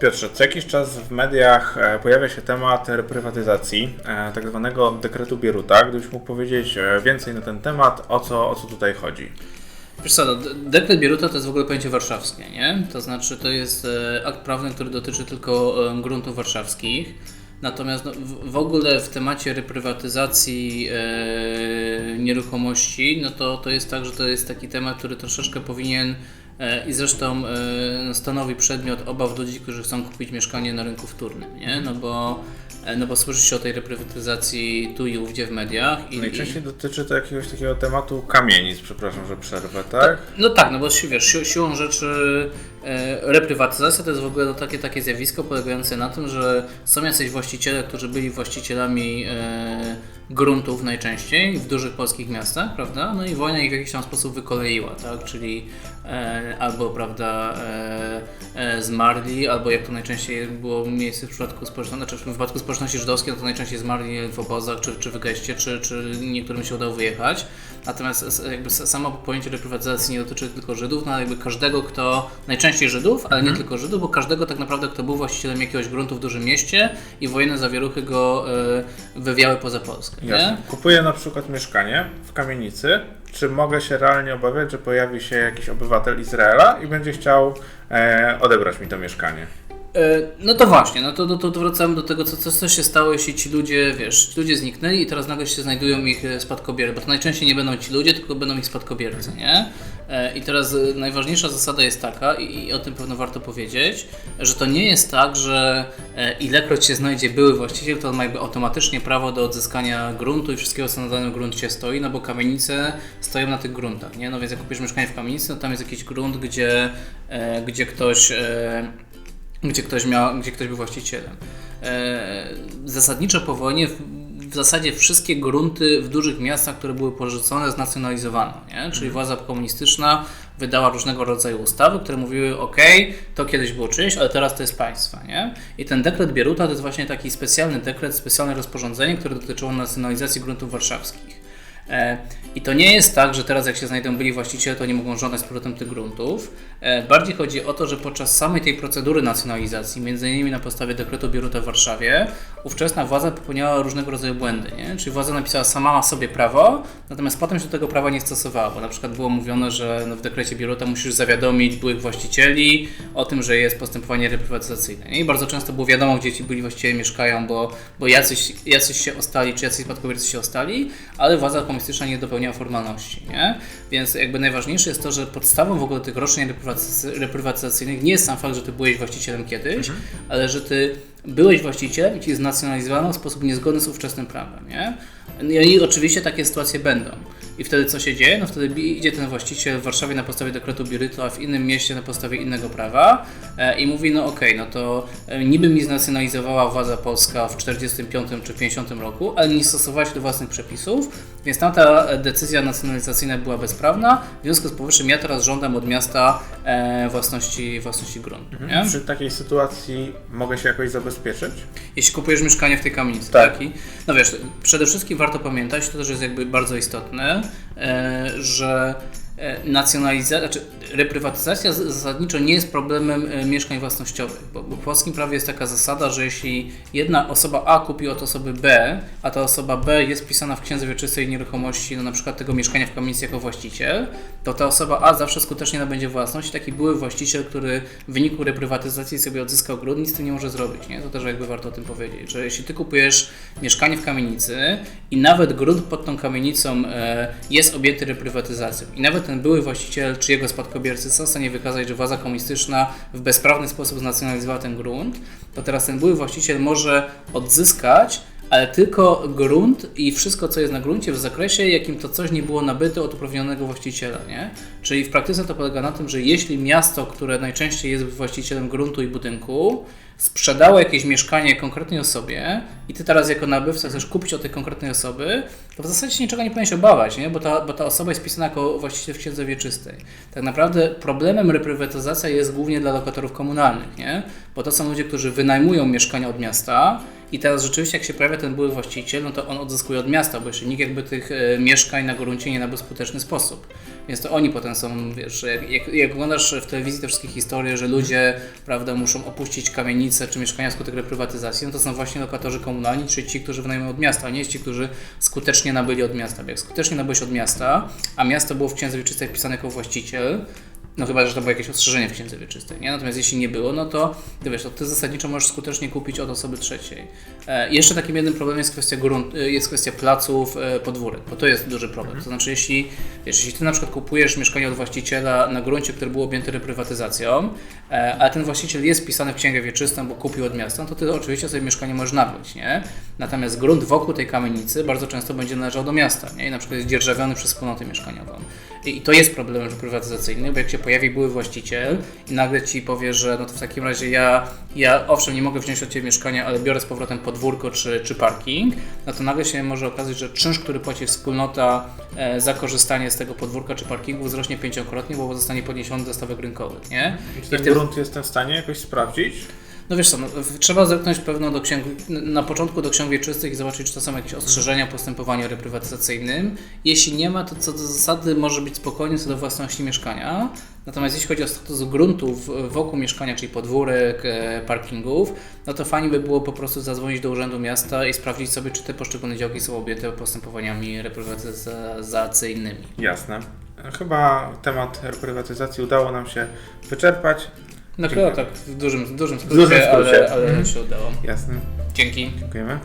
Piotrze, co jakiś czas w mediach e, pojawia się temat reprywatyzacji, e, tak zwanego dekretu Bieruta. Gdybyś mógł powiedzieć e, więcej na ten temat, o co, o co tutaj chodzi? Wiesz co, no, dekret Bieruta to jest w ogóle pojęcie warszawskie, nie? To znaczy to jest akt prawny, który dotyczy tylko gruntów warszawskich. Natomiast no, w, ogóle w temacie reprywatyzacji e, nieruchomości, no to, to jest tak, że to jest taki temat, który troszeczkę powinien i zresztą e, stanowi przedmiot obaw ludzi, którzy chcą kupić mieszkanie na rynku wtórnym, nie? No bo, e, no bo słyszy się o tej reprywatyzacji tu i ówdzie w mediach. I, Najczęściej dotyczy to jakiegoś takiego tematu kamienic, przepraszam, że przerwę, tak? No tak, no bo wiesz, si- siłą rzeczy e, reprywatyzacja to jest w ogóle no, takie, takie zjawisko polegające na tym, że są jacyś właściciele, którzy byli właścicielami e, gruntów najczęściej w dużych polskich miastach, prawda? No i wojna ich w jakiś tam sposób wykoleiła, tak? Czyli e, albo, prawda, e, e, zmarli, albo jak to najczęściej było miejsce w przypadku społeczności, znaczy w wypadku społeczności żydowskiej, no to najczęściej zmarli w obozach, czy, czy w geście, czy, czy niektórym się udało wyjechać. Natomiast jakby samo pojęcie reprywatyzacji nie dotyczy tylko Żydów, no ale jakby każdego, kto, najczęściej Żydów, ale nie tylko Żydów, bo każdego tak naprawdę, kto był właścicielem jakiegoś gruntu w dużym mieście i wojenne zawieruchy go e, wywiały poza Polskę. Kupuję na przykład mieszkanie w kamienicy. Czy mogę się realnie obawiać, że pojawi się jakiś obywatel Izraela i będzie chciał e, odebrać mi to mieszkanie? E, No to właśnie, no to, to, to wracamy do tego, co, co, co się stało, jeśli ci ludzie, wiesz, ci ludzie zniknęli i teraz nagle się znajdują ich e, spadkobiercy, bo to najczęściej nie będą ci ludzie, tylko będą ich spadkobiercy, nie? E, I teraz najważniejsza zasada jest taka, i, o tym pewno warto powiedzieć, że to nie jest tak, że ilekroć się znajdzie były właściciel, to on ma jakby automatycznie prawo do odzyskania gruntu i wszystkiego, co na danym gruncie stoi, no bo kamienice stoją na tych gruntach, nie? No więc jak kupisz mieszkanie w kamienicy, no tam jest jakiś grunt, gdzie, gdzie ktoś... Gdzie ktoś, miał, gdzie ktoś był właścicielem. E, zasadniczo po wojnie w, w zasadzie wszystkie grunty w dużych miastach, które były porzucone, znacjonalizowano. Nie? Czyli władza komunistyczna wydała różnego rodzaju ustawy, które mówiły, ok, to kiedyś było czyjeś, ale teraz to jest państwa. Nie? I ten dekret Bieruta to jest właśnie taki specjalny dekret, specjalne rozporządzenie, które dotyczyło nacjonalizacji gruntów warszawskich. E, I to nie jest tak, że teraz jak się znajdą byli właściciele, to nie mogą żądać z powrotem tych gruntów. E, Bardziej chodzi o to, że podczas samej tej procedury nacjonalizacji, między innymi na podstawie dekretu Bieruta w Warszawie, ówczesna władza popełniała różnego rodzaju błędy. Nie? Czyli władza napisała sama sobie prawo, natomiast potem się do tego prawa nie stosowała, bo na przykład było mówione, że no w dekrecie Bieruta musisz zawiadomić byłych właścicieli o tym, że jest postępowanie reprywatyzacyjne. Nie? I bardzo często było wiadomo, gdzie ci byli właściciele mieszkają, bo, bo jacyś, jacyś się ostali, czy jacyś spadkobiercy się ostali, ale władza komunistyczna nie dopełniała formalności. Nie? Więc jakby najważniejsze jest to, że podstawą w ogóle tych roszczeń reprywatyzacy- reprywatyzacyjnych nie jest sam fakt, że ty byłeś właścicielem kiedyś, ale że ty byłeś właścicielem i ci znacjonalizowano w sposób niezgodny z ówczesnym prawem. Nie? No I oczywiście takie sytuacje będą. I wtedy co się dzieje? No wtedy idzie ten właściciel w Warszawie na podstawie dekretu Birytu, a w innym mieście na podstawie innego prawa e, i mówi, no okej, no to e, niby mi znacjonalizowała władza polska w 45 czy 50 roku, ale nie stosowała się do własnych przepisów, więc tamta e, decyzja nacjonalizacyjna była bezprawna, w związku z powyższym ja teraz żądam od miasta własności, własności gruntu. Nie? Przy takiej sytuacji mogę się jakoś zabezpieczyć? Jeśli kupujesz mieszkanie w tej kamienicy, Tak. no wiesz, przede wszystkim warto pamiętać, to też jest jakby bardzo istotne, że e, nacjonalizacja, znaczy reprywatyzacja zasadniczo nie jest problemem e, mieszkań własnościowych, bo, w polskim prawie jest taka zasada, że jeśli jedna osoba A kupi od osoby B, a ta osoba B jest wpisana w księdze wieczystej nieruchomości, no na przykład tego mieszkania w kamienicy jako właściciel, to ta osoba A zawsze skutecznie nabędzie własność taki były właściciel, który w wyniku reprywatyzacji sobie odzyskał grunt, nic z tym nie może zrobić, nie? To też jakby warto o tym powiedzieć, że jeśli ty kupujesz mieszkanie w kamienicy i nawet grunt pod tą kamienicą e, jest objęty reprywatyzacją i nawet ten były właściciel czy jego spadkobiercy są w stanie wykazać, że władza komunistyczna w bezprawny sposób znacjonalizowała ten grunt, to teraz ten były właściciel może odzyskać ale tylko grunt i wszystko, co jest na gruncie w zakresie, jakim to coś nie było nabyte od uprawnionego właściciela, nie? Czyli w praktyce to polega na tym, że jeśli miasto, które najczęściej jest właścicielem gruntu i budynku, sprzedało jakieś mieszkanie konkretnej osobie i ty teraz jako nabywca chcesz kupić od tej konkretnej osoby, to w zasadzie się niczego nie powinieneś obawiać, nie? Bo, ta, bo ta osoba jest pisana jako właściciel w księdze wieczystej. Tak naprawdę problemem reprywatyzacja jest głównie dla lokatorów komunalnych, nie? Bo to są ludzie, którzy wynajmują mieszkania od miasta I teraz rzeczywiście, jak się pojawia ten były właściciel, no to on odzyskuje od miasta, bo jeszcze nikt jakby tych e, mieszkań na gruncie nie nabył w skuteczny sposób. Więc to oni potem są, wiesz, jak, jak, oglądasz w telewizji te wszystkie historie, że ludzie, prawda, muszą opuścić kamienice czy mieszkania wskutek reprywatyzacji, no to są właśnie lokatorzy komunalni, czyli ci, którzy wynajmują od miasta, a nie ci, którzy skutecznie nabyli od miasta. Bo jak skutecznie nabyłeś od miasta, a miasto było w księdze wieczystej wpisane jako właściciel, no chyba, że to było jakieś ostrzeżenie w księdze wieczystej, nie? Natomiast jeśli nie było, no to ty wiesz, to ty zasadniczo możesz skutecznie kupić od osoby trzeciej. E, jeszcze takim jednym problemem jest kwestia grunt, e, jest kwestia placów, e, podwórek, bo to jest duży problem. To znaczy, jeśli, wiesz, jeśli ty na przykład kupujesz mieszkanie od właściciela na gruncie, który był objęty reprywatyzacją, e, ale ten właściciel jest wpisany w księgę wieczystą, bo kupił od miasta, no to ty oczywiście sobie mieszkanie możesz nabyć, nie? Natomiast grunt wokół tej kamienicy bardzo często będzie należał do miasta, nie? I na przykład jest dzierżawiony przez wspólnotę mieszkaniową. I, I to jest problem reprywatyzacyjny, bo jak się pojawi były właściciel i nagle ci powie, że no to w takim razie ja, ja owszem nie mogę wziąć od Ciebie mieszkania, ale biorę z powrotem podwórko czy, czy parking, no to nagle się może okazać, że czynsz, który płaci wspólnota e, za korzystanie z tego podwórka czy parkingu wzrośnie pięciokrotnie, bo zostanie podniesiony do stawek rynkowych, nie? Czy ten wtedy- grunt jestem w stanie jakoś sprawdzić? No wiesz co, no, trzeba zerknąć pewno do księg, na początku do ksiąg wieczystych i zobaczyć, czy to są jakieś ostrzeżenia w postępowaniu reprywatyzacyjnym. Jeśli nie ma, to co do zasady może być spokojnie co do własności mieszkania. Natomiast jeśli chodzi o status gruntów wokół mieszkania, czyli podwórek, e, parkingów, no to fajnie by było po prostu zadzwonić do Urzędu Miasta i sprawdzić sobie, czy te poszczególne działki są objęte postępowaniami reprywatyzacyjnymi. Jasne. Chyba temat reprywatyzacji udało nam się wyczerpać. No chyba tak w dużym, w dużym dużym skrócie, skrócie. ale, ale się udało. Jasne. Dzięki. Dziękujemy.